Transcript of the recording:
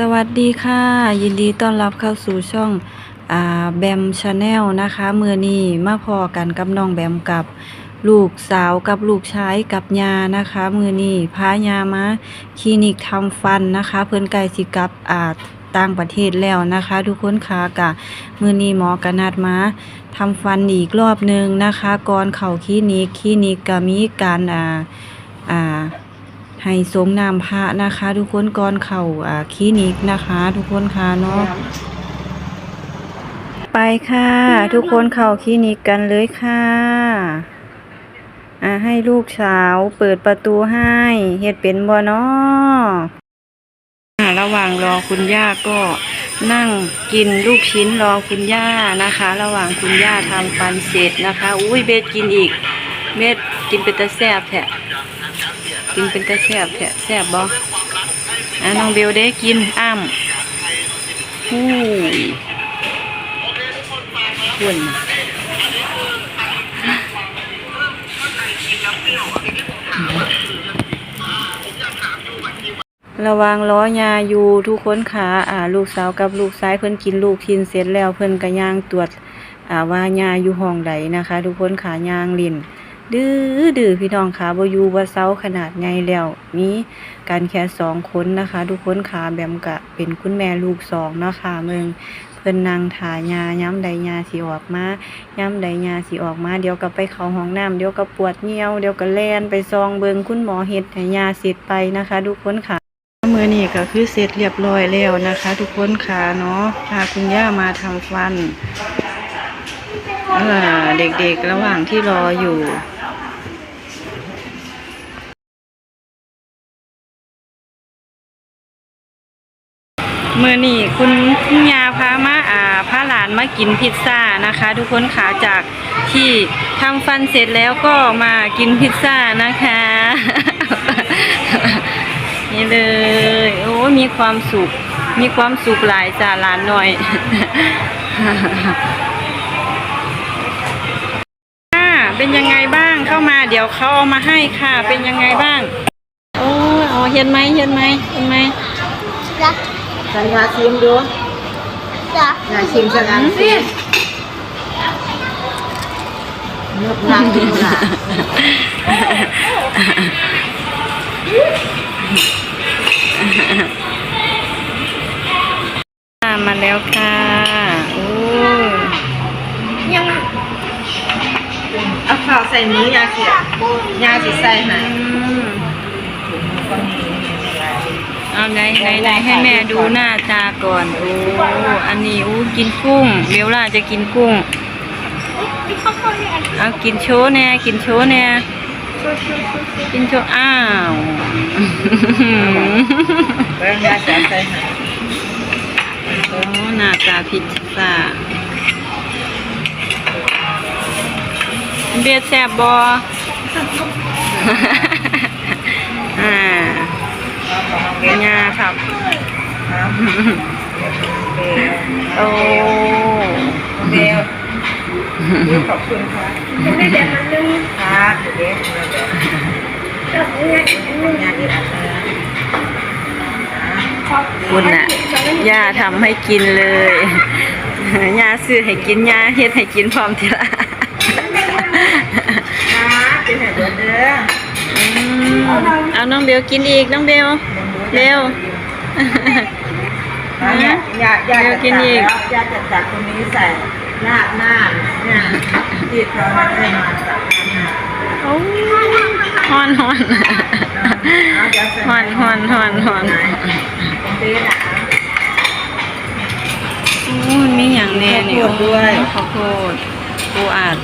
สวัสดีค่ะ ยินดีต้อนรับเข้าสู่ช่องอ่าแบมชาแนลนะคะเมื่อนี้มาพอกันกับน้องแบมกับลูกสาวกับลูกชายกับยานะคะมือนี้พายามาคลินิกทำฟันนะคะ เพิ่นไกลสิกับอ่าต่างประเทศแล้วนะคะ ทุกคนค่ะกะมือนี้หมอกระนัดมาทำฟันอีกรอบหนึ่งนะคะ ก่อนเข้าคลินิกคลินิกก็มีการอ่าอ่า ให้สมนามพระนะคะ ทุกคนก่อนเข้าอ่าคลินิกนะคะ ทุกคนค่ะเนาะไปค่ะ ทุกคนเข้าคลินิกกันเลยค่ะอ่าให้ลูกสาวเปิดประตูให้เฮ็ดเป็นบ่เนาะระหว่างรอคุณย่าก็นั่งกินลูกชิ้นรอคุณย่านะคะ ระหว่างคุณย่าทำฟันเสร็จนะคะ อุ้ยเบสกินอีกเบสกินเป็นตะแซบแท้ กินเป็นตาแซบแท้แซบบ่อะน้องเบลได้กินอ้ำฮู้ยหุ่นระวังล้อยาอยู่ทุกคนค่ะอ่า ลูกสาวกับลูกชายเพิ่อนกินลูกทินเสร็จแล้วเพิ่อนก็ย่างตรวจอ่าว่ายาอยู่ห้องใดนะคะ ทุกคนค่ะย่างลิน ดื้อดื้อพี่น้องขาบอยู่ว่าเซาขนาดไงแล้วมีกันแค่สองคนนะคะ ทุกคนขาแบมกะเป็นคุณแม่ลูกสองเนาะค่ะเมืองเพิ่นนางถายาย้ำใดยาสิออกมาย้ำใดยาสิออกมา เดี๋ยวก็ไปเข้าห้องน้ำเดี๋ยวก็ปวดเหี่ยวเดี๋ยวก็แลนไปซองเบิงคุณหมอเฮ็ดให้ยาเสร็จไปนะคะ ทุกคนค่ะมือนี้ก็คือเสร็จเรียบร้อยแล้วนะคะ ทุกคนค่ะเนาะพาคุณย่ามาทำฟันเออเด็กๆระหว่างที่รออยู่ มื่อนี่คุณคุณยาพามาอ่าพาหลานมากินพิซซ่านะคะ ทุกคนขาจากที่ทำฟันเสร็จแล้วก็มากินพิซซ่านะคะ นี่เลยโอ้มีความสุข มีความสุขหลายจ้าหลานหน่อยอ่าเป็นยังไงบ้างเข้ามาเดี๋ยวเขาเอามาให้ค่ะ เป็นยังไงบ้าง โอ้เห็นไหมเห็นไหมเห็นไหม สัญญาชิมดูจ้ะอยากชิมสักอันสิเลือกรักดูล่ะอ่ามาแล้วค่ะโอ้ยยังเอาข้าวใส่มือยาเสียยาสิใส่ไหนอืม เอาไหนไหนไหนให้แม่ดูหน้าตาก่อนโอ้อันนี้อู้กินกุ้งเบลล่าจะกินกุ้งเอากินโชว์แน่กินโชว์แน่กินโชว์อ้าวเบิ่งยาเสียใส่ไหนโอ้หน้าตาพิซซ่าเบียดแซบบออ่าเบีย งาครับโอ้เบลขอบคุณค่ะไม่เดี๋ยวมันนึงครับเดี๋ยวเดี๋ยวงานอีกอันนึงคุณน่ะย่าทำให้กินเลยย่าซื้อให้กินย่าเฮ็ดให้กินพร้อมทีละครับเป็นแบบเด้ออืมเอาน้องเบลกินอีกน้องเบล เร็วอยากอยากอยากจะจัดแล้วอยากจะจัดตรงนี้ใส่หน้าหน้าเนี่ยที่เราให้มาจัดหน้าโอ้ฮอนฮอนฮอนฮอนฮอนฮอนตรงนี้นะโอ้ยมีอย่างแน่นี่ข้าวโพดด้วยข้าวโพดปูอัด